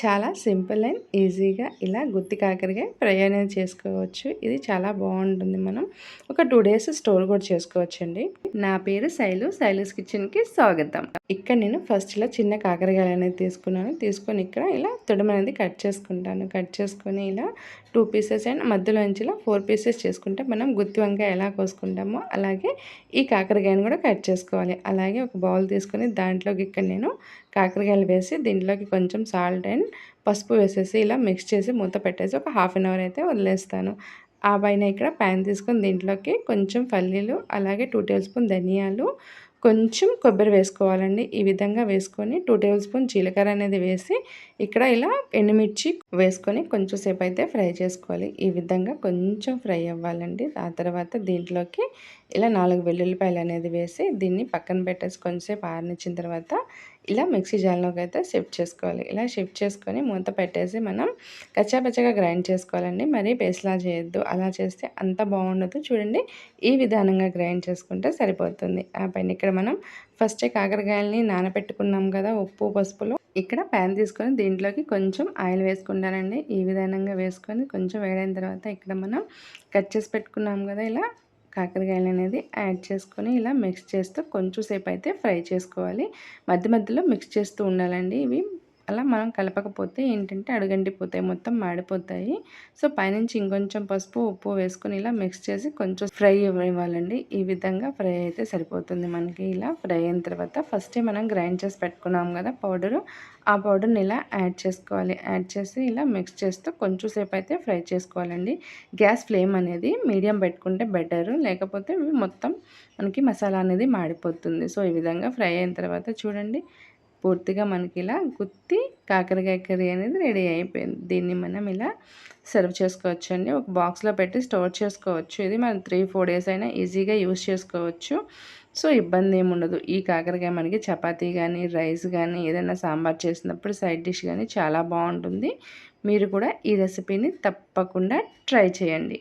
చాలా simple and ఈజీగా ఇలా గుత్తి కాకరకాయ ఫ్రై అనేది చేసుకోవచ్చు. ఇది చాలా బాగుంటుంది మనం. ఒక టూ డేస్ స్టోర్ కూడా చేసుకోవచ్చు అండి నా పేరు శైలు. శైలుస్ కిచెన్కి స్వాగతం. ఇక్కడ నేను ఫస్ట్ ఇలా చిన్న కాకరకాయలు అనేది తీసుకున్నాను. తీసుకొని ఇక్కడ ఇలా తుడమ అనేది కట్ చేసుకుంటాను. కట్ చేసుకొని ఇలా టూ పీసెస్ అండ్ మధ్యలో నుంచి ఇలా ఫోర్ పీసెస్ చేసుకుంటే మనం గుత్తి వంకాయ ఎలా కోసుకుంటామో అలాగే ఈ కాకరకాయను కూడా కట్ చేసుకోవాలి. అలాగే ఒక బౌల్ తీసుకొని దాంట్లోకి ఇక్కడ నేను కాకరకాయలు వేసి దీంట్లోకి కొంచెం సాల్ట్ అండ్ పసుపు వేసేసి ఇలా మిక్స్ చేసి మూత పెట్టేసి ఒక హాఫ్ అన్ అవర్ అయితే వదిలేస్తాను. ఆ పైన ఇక్కడ ప్యాన్ తీసుకొని దీంట్లోకి కొంచెం పల్లీలు అలాగే టూ టేబుల్ స్పూన్ ధనియాలు కొంచెం కొబ్బరి వేసుకోవాలండి. ఈ విధంగా వేసుకొని టూ టేబుల్ స్పూన్ జీలకర్ర అనేది వేసి ఇక్కడ ఇలా ఎండుమిర్చి వేసుకొని కొంచెం సేపు అయితే ఫ్రై చేసుకోవాలి. ఈ విధంగా కొంచెం ఫ్రై అవ్వాలండి. ఆ తర్వాత దీంట్లోకి ఇలా నాలుగు వెల్లుల్లిపాయలు అనేది వేసి దీన్ని పక్కన పెట్టేసి కొంచెంసేపు ఆరనిచ్చిన తర్వాత ఇలా మిక్సీ జార్లోకి అయితే షిఫ్ట్ చేసుకోవాలి. ఇలా షిఫ్ట్ చేసుకొని మూత పెట్టేసి మనం కచ్చాపచ్చగా గ్రైండ్ చేసుకోవాలండి. మరీ పేస్ట్లా చేయొద్దు. అలా చేస్తే అంత బాగుండదు. చూడండి ఈ విధానంగా గ్రైండ్ చేసుకుంటే సరిపోతుంది. ఆ పైన ఇక్కడ మనం ఫస్టే కాకరకాయలని నానబెట్టుకున్నాం కదా ఉప్పు పసుపులో. ఇక్కడ ప్యాన్ తీసుకొని దీంట్లోకి కొంచెం ఆయిల్ వేసుకుంటానండి. ఈ విధానంగా వేసుకొని కొంచెం వేడైన తర్వాత ఇక్కడ మనం కట్ చేసి పెట్టుకున్నాం కదా ఇలా కాకరకాయలు అనేది యాడ్ చేసుకొని ఇలా మిక్స్ చేస్తూ కొంచెం సేపు అయితే ఫ్రై చేసుకోవాలి. మధ్య మధ్యలో మిక్స్ చేస్తూ ఉండాలండి ఇవి. అలా మనం కలపకపోతే ఏంటంటే అడుగంటిపోతాయి మొత్తం మాడిపోతాయి. సో పైనుంచి ఇంకొంచెం పసుపు ఉప్పు వేసుకొని ఇలా మిక్స్ చేసి కొంచెం ఫ్రై ఇవ్వాలండి. ఈ విధంగా ఫ్రై అయితే సరిపోతుంది మనకి ఇలా ఫ్రై అయిన తర్వాత ఫస్టే మనం గ్రైండ్ చేసి పెట్టుకున్నాం కదా పౌడరు. ఆ పౌడర్ని ఇలా యాడ్ చేసుకోవాలి. యాడ్ చేసి ఇలా మిక్స్ చేస్తూ కొంచెం సేపు అయితే ఫ్రై చేసుకోవాలండి. గ్యాస్ ఫ్లేమ్ అనేది మీడియం పెట్టుకుంటే బెటరు. లేకపోతే మొత్తం మనకి మసాలా అనేది మాడిపోతుంది. సో ఈ విధంగా ఫ్రై అయిన తర్వాత చూడండి. పూర్తిగా మనకి ఇలా గుత్తి కాకరకాయ కర్రీ అనేది రెడీ అయిపోయింది. దీన్ని మనం ఇలా సర్వ్ చేసుకోవచ్చు అండి ఒక బాక్స్లో పెట్టి స్టోర్ చేసుకోవచ్చు. ఇది మనం త్రీ ఫోర్ డేస్ అయినా ఈజీగా యూస్ చేసుకోవచ్చు. సో ఇబ్బంది ఏముండదు ఈ కాకరకాయ మనకి చపాతీ కానీ రైస్ కానీ ఏదైనా సాంబార్ చేసినప్పుడు సైడ్ డిష్ కానీ చాలా బాగుంటుంది. మీరు కూడా ఈ రెసిపీని తప్పకుండా ట్రై చేయండి.